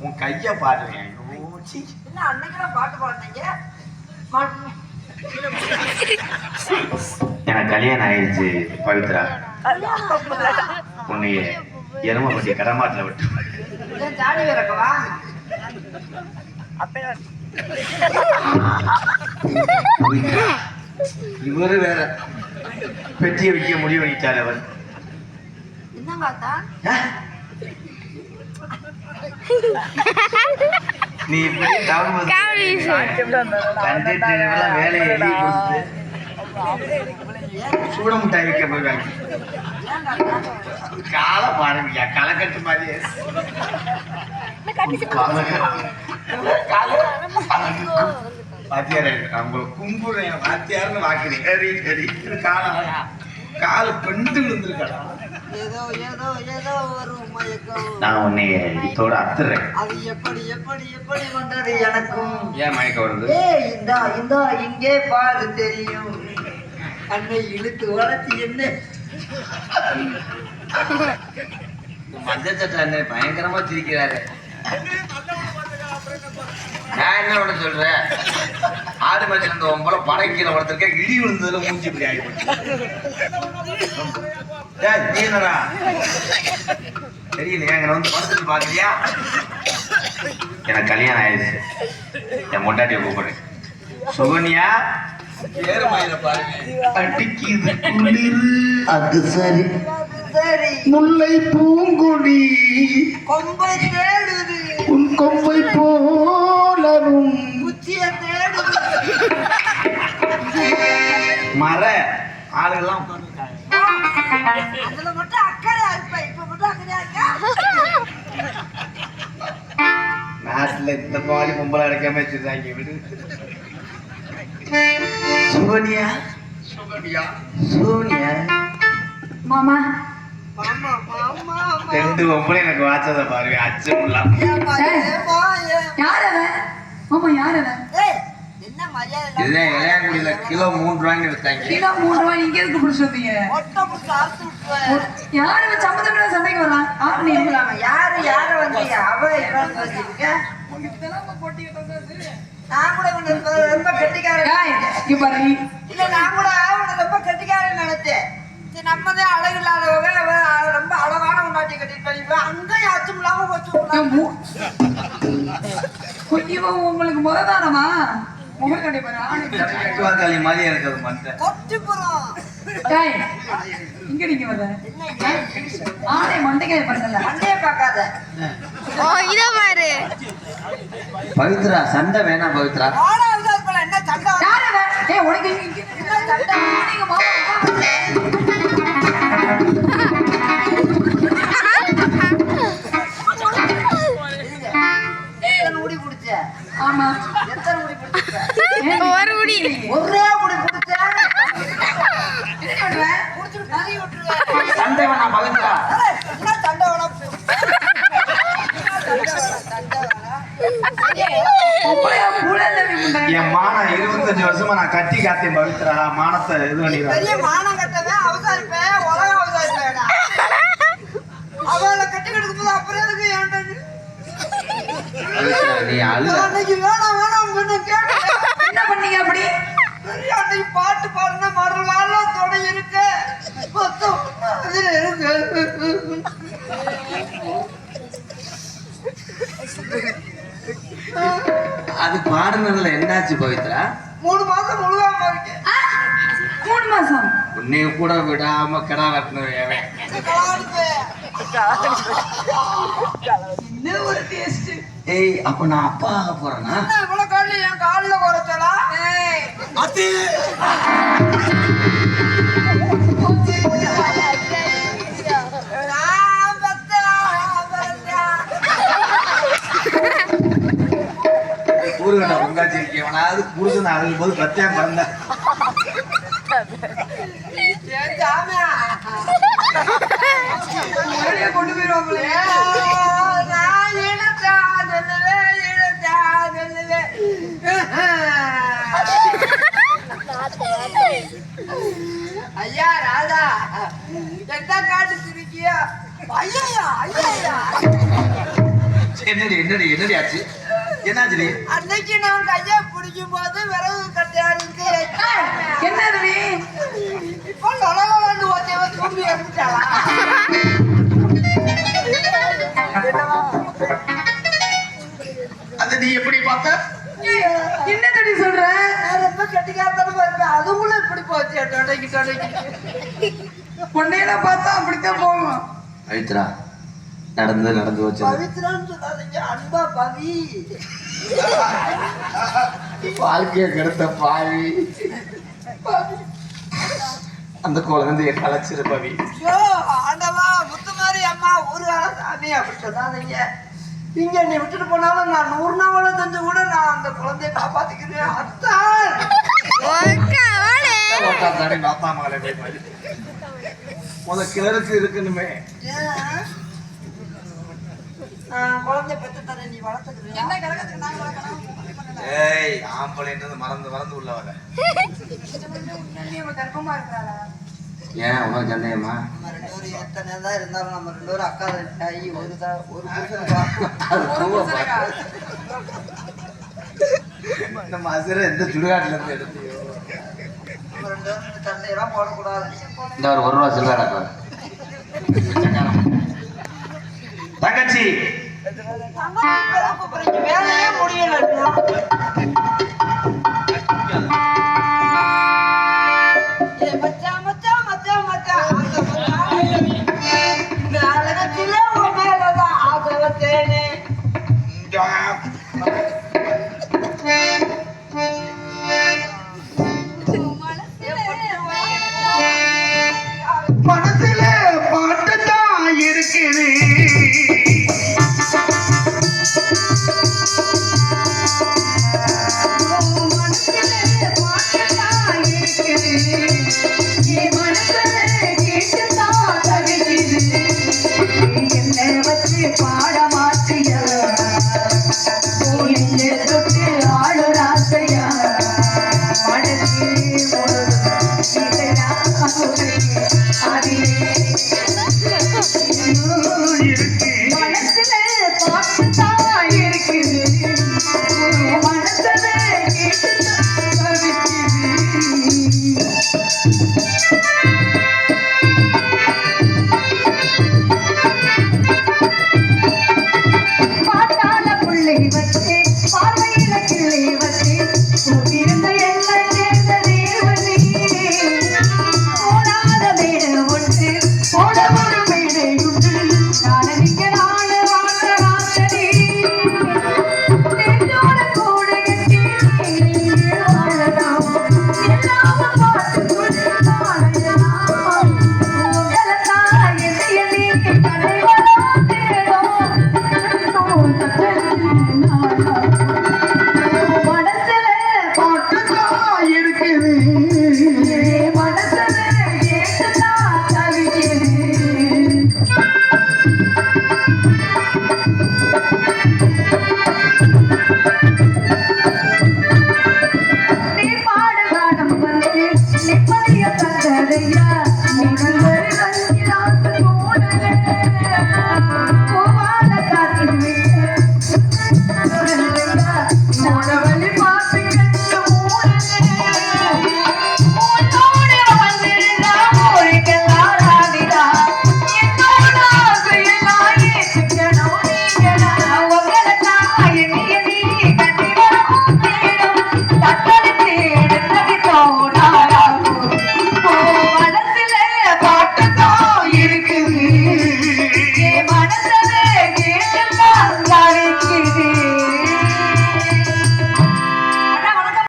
உன் கைய பாடுறேன். என்ன அன்னைக்கெல்லாம் பாட்டு பாடுனீங்க? பாட்டு எனக்கு கல்யாணம் ஆயிடுச்சு பவித்ரா. உன்னைய எருமப்பட்டி கடமாட்டில் விட்டு இவரு வேற பெட்டியை விற்க முடிவு பண்ணிட்டார் அவர். என்னங்க அத்தா ஆ? நீ இப்படி இதெல்லாம் வேலையை எழுதி கொடுத்து சூட மிட்டாய் விற்க போயிருவாங்க காலை பாருங்கய்யா களைக்கட்டு மாதிரியே. வாத்தியார் அவங்களை கும்புறேன் வாத்தியார்னு வாக்குறேன் சரி சரி. காலம் காலு பெண்டு விழுந்திருக்கடா ஏதோ ஏதோ ஏதோ ஒரு மயக்கம். நான் உன்னை இதோட அத்துறேன். அது எப்படி எப்படி எப்படி வந்தது எனக்கும்? ஏன் மயக்க வருது? இந்தா இந்தா இங்கே பாரு தெரியும். கண்ணை இழுத்து வளர்த்தி என்ன? மஞ்சள் சட்டை அண்ணன் பயங்கரமா சிரிக்கிறாரு. நான் என்ன பண்ண சொல்றேன்? ஆடு இருந்த உங்களை படைக்கீழ ஒருத்தருக்க இடி விழுந்ததுல மூஞ்சி இப்படி ஆகிப்போச்சு. ஏய், நீ என்னடா தெரியலையா? எங்க வந்து படுத்துட்டு பாக்குறியா எனக்கு கல்யாணம் ஆயிடுச்சு. என் மொட்டாட்டியை கூப்பிடுறேன் சுகன்யா? அடிக்குது குளிரு. அது சரி. சரி. முல்லை பூங்குடி கொம்பை தேடுது. உன் கொம்பை போலரும் குச்சிய தேடுது. மர ஆளுகள்லாம் உட்கார்ந்துருக்காங்க. அதுல மட்டும் அக்கறையா இருப்ப இப்ப மட்டும் அக்கறையா இருக்கா? நாட்டுல இந்த மாதிரி பொம்பளை அடைக்காம வச்சிருக்காங்க விடு சுகன்யா சுகன்யா சோனியா? மாமா. மாமா மாமா ரெண்டு பொம்பளை எனக்கு வாச்சதை பாருங்க அச்சம்? யார் அவன்? மாமா யார் அவன்? இதுதான் இளையாங்குடியில கிலோ மூணு ரூபாய்க்கு எடுத்தாங்க கிலோ மூணு ரூபாய் இங்க இருக்கு பிடிச்சி வந்தீங்க. யாரு சண்டைக்கு வரான் யாரு நீ யாரு யார வந்தீங்க அவ இவன் வந்திருக்க நான் கூட இவனை ரொம்ப கெட்டிக்காரன் இங்க பாரு. இல்ல நான் கூட அவனை ரொம்ப கெட்டிக்காரன் நினைச்சேன். சரி நம்ம தான் அழகு இல்லாதவங்க ரொம்ப அழகான உண்டாட்டி கட்டிட்டு இவன் அங்கேயும் அச்சம் இல்லாம வச்சு என் மூ- இவன் உங்களுக்கு முறதானமா முகம் கடை பாரு ஆணை பாரு. கட்டுவாக்காளி மாதிரி இங்க நீங்க வர ஆணை மண்டைக்காய பண்ணல மண்டையை பார்க்காத ஓ இதோ பாரு பவித்ரா சண்டை வேணாம் பவித்ரா. ஆனா என்ன சண்டை? ஏய் உனக்கு இங்க- இங்க- என்ன சண்டை? இருபத்தஞ்சு வருஷமா நான் கட்டி காத்தேன் பவித்ரா. மானத்தை இது பண்ணிடுறேன் பெரிய மானம் கட்டவன் அவசாரிப்பேன் உலகம் அவசாரிப்பேடா அவளை கட்டி கொடுக்கும் போது அப்புறம் எதுக்கு ஏன்டா நீ? அழுத அன்னைக்கு வேணாம் வேணாம் பண்ண கேட்டேன். என்ன பண்ணீங்க அப்படி? பெரிய அன்னைக்கு பாட்டு பாடின மறுநாள் தொடை இருக்கு. மொத்தம் அதுல இருக்கு. அது பாடுனதுல என்னாச்சு பவித்ரா? மூணு மாசம் முழுகாம மூணு மாசம்? உன்னைய கூட விடாம கிடா வெட்டினவன் ஒரு டேஸ்ட் ஏய் அப்ப நான் அப்பா ஆக போறேனா? என்ன இவ்வளவு காலி என் காலில் குறைச்சலா? அது பொங்காச்சி இருக்கவனாவது புருஷன் அழுகும் போது சாமியா உடனே கொண்டு போயிருவாங்களே ஐயா ராதா எந்த காட்டு சிரிக்கியா? ஐயா ஐயா என்னடி என்னடி என்னடி ஆச்சு? என்னாச்சுடி? அன்னைக்கு நான் கையை பிடிக்கும் போது விறகு கட்டையா இருந்து என்னது நீ இப்போ லொலலொலன்னு ஓச்சவ தூங்கி எடுத்துட்டாளா அது நீ எப்படி பார்த்த? என்னது நீ சொல்ற? நான் ரொம்ப கெட்டிக்காரத்தனமா இருப்பேன். அதுக்குள்ள இப்படி போச்சு. தொடங்கி தொடங்கி பொண்ணையெல்லாம் பார்த்தா அப்படித்தான் போகும். பவித்ரா நடந்து நடந்து வச்சது பவித்ரான்னு சொல்லாதீங்க அன்பா பவி வாழ்க்கைய கெடுத்த பாவி அந்த குழந்தைய கலைச்சிரு பவி ஆண்டவா முத்துமாரி அம்மா ஒரு சாமி அப்படி சொல்லாதீங்க இங்க நீ விட்டுட்டு போனாலும் நான் நூறு நாவல செஞ்சு கூட நான் அந்த குழந்தைய காப்பாத்திக்கிறேன் அத்தான் ஒக்கா ஓலே தாடி நாத்தா மகளை போய் பாரு. முத கிணறுக்கு இருக்கணுமே குழந்தை பெற்று தரேன் நீ வளர்த்துக்கிறேன் என்ன கிடக்கிறதுக்கு நான் ஏய் ஆம்பளைன்றது மறந்து மறந்து உள்ள வர கர்ப்பமா இருக்கிறாளா ஏன் உனக்கு சந்தேகமா? நம்ம ரெண்டு பேரும் எத்தனை தான் இருந்தாலும் நம்ம ரெண்டு பேரும் அக்கா தாய் ஒரு தான் ஒரு புருஷனுக்கா? எந்த சுடுகாட்டுல இருந்து எடுத்தியோ? நம்ம ரெண்டு பேரும் போடக்கூடாது. இந்த ஒரு ரூபா சில்லறை தங்கச்சி. வேலையே முடியல